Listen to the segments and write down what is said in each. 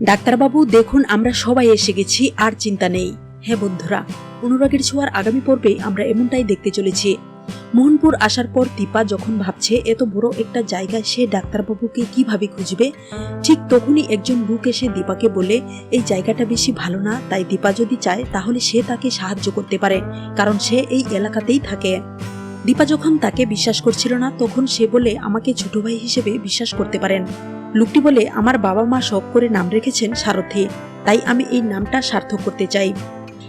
ডাক্তারবাবু, দেখুন আমরা সবাই এসে গেছি, আর চিন্তা নেই। হ্যাঁ বন্ধুরা, অনুরাগের ছোঁয়ার আগামী পর্বে আমরা এমনটাই দেখতে চলেছি। মোহনপুর আসার পর দীপা যখন ভাবছে এত বড় একটা জায়গায় সে ডাক্তারবাবুকে কীভাবে খুঁজবে, ঠিক তখনই একজন লোক এসে দীপাকে বলে, এই জায়গাটা বেশি ভালো না, তাই দীপা যদি চায় তাহলে সে তাকে সাহায্য করতে পারে, কারণ সে এই এলাকাতেই থাকে। দীপা যখন তাকে বিশ্বাস করছিল না, তখন সে বলে, আমাকে ছোট ভাই হিসেবে বিশ্বাস করতে পারেন। লোকটি বলে, আমার বাবা মা শখ করে নাম রেখেছেন সারথী, তাই আমি এই নামটা সার্থক করতে চাই।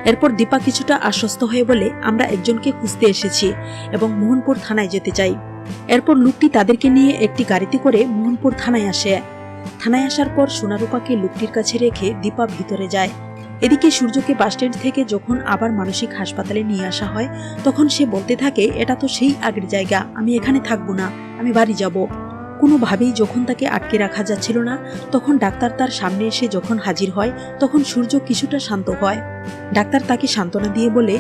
এরপর দীপা কিছুটা আশ্বস্ত হয়ে বলে, আমরা একজনকে খুঁজতে এসেছি এবং মোহনপুর থানায় যেতে চাই। এরপর লোকটি তাদেরকে নিয়ে একটি গাড়িতে করে মোহনপুর থানায় আসে। থানায় আসার পর সোনারূপাকে লোকটির কাছে রেখে দীপা ভিতরে যায়। এদিকে সূর্যকে বাসস্ট্যান্ড থেকে যখন আবার মানসিক হাসপাতালে নিয়ে আসা হয়, তখন সে বলতে থাকে, এটা তো সেই আগের জায়গা, আমি এখানে থাকব না, আমি বাড়ি যাব। কোনোভাবেই যখন তাকে আটকে রাখা যাচ্ছিল না, তখন ডাক্তার তার সামনে এসে যখন হাজির হয়, তখন সূর্য কিছুটা শান্ত হয়। ডাক্তার তাকে সান্ত্বনা দিয়ে বলে,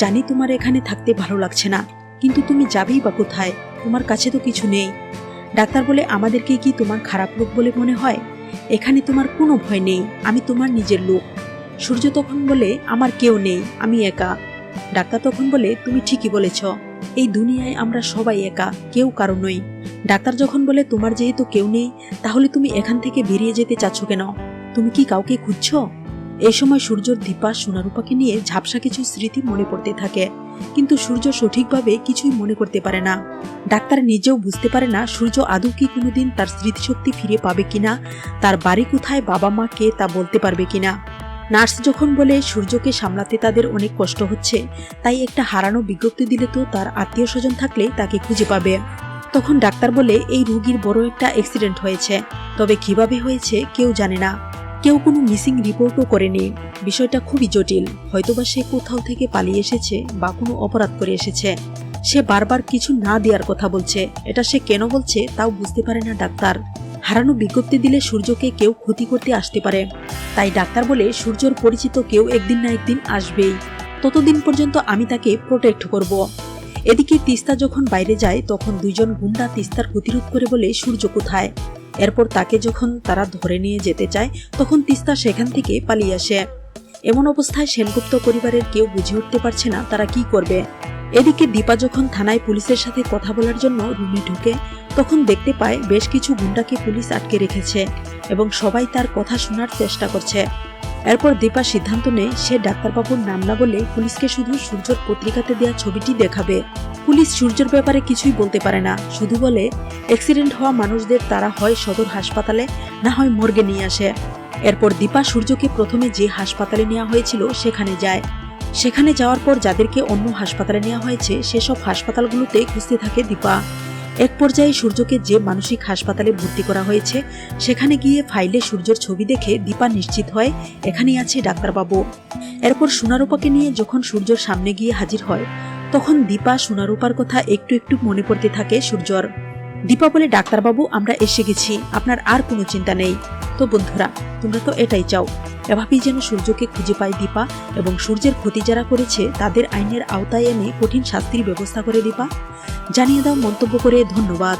জানি তোমার এখানে থাকতে ভালো লাগছে না, কিন্তু তুমি যাবেই বা কোথায়? তোমার কাছে তো কিছু নেই। ডাক্তার বলে, আমাদেরকে কি তোমার খারাপ লোক বলে মনে হয়? এখানে তোমার কোনো ভয় নেই, আমি তোমার নিজের লোক। সূর্য তখন বলে, আমার কেউ নেই, আমি একা। ডাক্তার তখন বলে, তুমি ঠিকই বলেছ। এই দুনিয়ায় আমরা সবাই একা, কেউ কারও নই। ডাক্তার যখন বলে, তোমার যেহেতু কেউ নেই, তাহলে তুমি এখান থেকে বেরিয়ে যেতে চাচ্ছ কেন? তুমি কি কাউকে খুঁজছো? এই সময় সূর্যর দীপা সোনারূপাকে নিয়ে ঝাপসা কিছু স্মৃতি মনে পড়তে থাকে। কিন্তু সূর্য সঠিকভাবে কিছুই মনে করতে পারে না। ডাক্তার নিজেও বুঝতে পারে না, সূর্য আদৌ কি কোনোদিন তার স্মৃতিশক্তি ফিরে পাবে কিনা, তার বাড়ি কোথায়, বাবা মা কে তা বলতে পারবে কিনা। নার্স যখন বলে, সূর্যকে সামলাতে তাদের অনেক কষ্ট হচ্ছে, তাই একটা হারানো বিজ্ঞপ্তি দিলে তো তার আত্মীয় স্বজন থাকলে তাকে খুঁজে পাবে। তখন ডাক্তার বলে, এই রোগীর বড় একটা অ্যাক্সিডেন্ট হয়েছে, তবে কীভাবে হয়েছে কেউ জানে না। কেউ কোনো মিসিং রিপোর্টও করেনি। বিষয়টা খুবই জটিল। হয়তোবা সে কোথাও থেকে পালিয়ে এসেছে বা কোনো অপরাধ করে এসেছে। সে বারবার কিছু না দেওয়ার কথা বলছে। এটা সে কেন বলছে তাও বুঝতে পারে না ডাক্তার। হারানো বিজ্ঞপ্তি দিলে সূর্যকে কেউ ক্ষতি করতে আসতে পারে। তাই ডাক্তার বলে সূর্যর পরিচিত কেউ একদিন না একদিন আসবেই। ততদিন পর্যন্ত আমি তাকে প্রোটেক্ট করব। এদিকে তিস্তা যখন বাইরে যায়, তখন দুইজন গুন্ডা তিস্তার প্রতিরোধ করে বলে সূর্য কোথায়? এরপর তাকে যখন তারা ধরে নিয়ে যেতে চায়, তখন তিস্তা সেখান থেকে পালিয়ে আসে। এমন অবস্থায় সেনগুপ্ত পরিবারের কেউ বুঝে উঠতে পারছে না তারা কি করবে। এদিকে দীপা যখন থানায় পুলিশের সাথে কথা বলার জন্য রুমে ঢুকে, তখন দেখতে পায় বেশ কিছু গুন্ডাকে পুলিশ আটকে রেখেছে এবং সবাই তার কথা শোনার চেষ্টা করছে। এরপর দীপা সিদ্ধান্ত নেয় সে ডাক্তারবাবুর নাম না বলে পুলিশকে শুধু সূর্যর পত্রিকাতে দেওয়া ছবিটি দেখাবে। পুলিশ সূর্যের ব্যাপারে কিছুই বলতে পারে না, শুধু বলে, অ্যাক্সিডেন্ট হওয়া মানুষদের তারা হয় সদর হাসপাতালে, না হয় মর্গে নিয়ে আসে। এরপর দীপা সূর্যকে প্রথমে যে হাসপাতালে নেওয়া হয়েছিল সেখানে যায়। সেখানে যাওয়ার পর যাদেরকে অন্য হাসপাতালে নেওয়া হয়েছে, সেসব হাসপাতালগুলোতে খুঁজতে থাকে দীপা। এক পর্যায়ে সূর্যকে যে মানসিক হাসপাতালে ভর্তি করা হয়েছে, সেখানে গিয়ে ফাইলে সূর্যর ছবি দেখে দীপা নিশ্চিত হয়, এখানেই আছে ডাক্তারবাবু। এরপর সোনারূপাকে নিয়ে যখন সূর্যর সামনে গিয়ে হাজির হয়, তখন দীপা সোনারূপার কথা একটু একটু মনে পড়তে থাকে সূর্যর। দীপা বলে ডাক্তারবাবু, আমরা এসে গেছি। আপনার আর কোনো চিন্তা নেই। তো বন্ধুরা, তোমরা তো এটাই চাও। এভাবেই যেন সূর্যকে খুঁজে পায় দীপা এবং সূর্যের ক্ষতি যারা করেছে, তাদের আইনের আওতায় এনে কঠিন শাস্তির ব্যবস্থা করে দীপা। জানিয়ে দাও মন্তব্য করে ধন্যবাদ।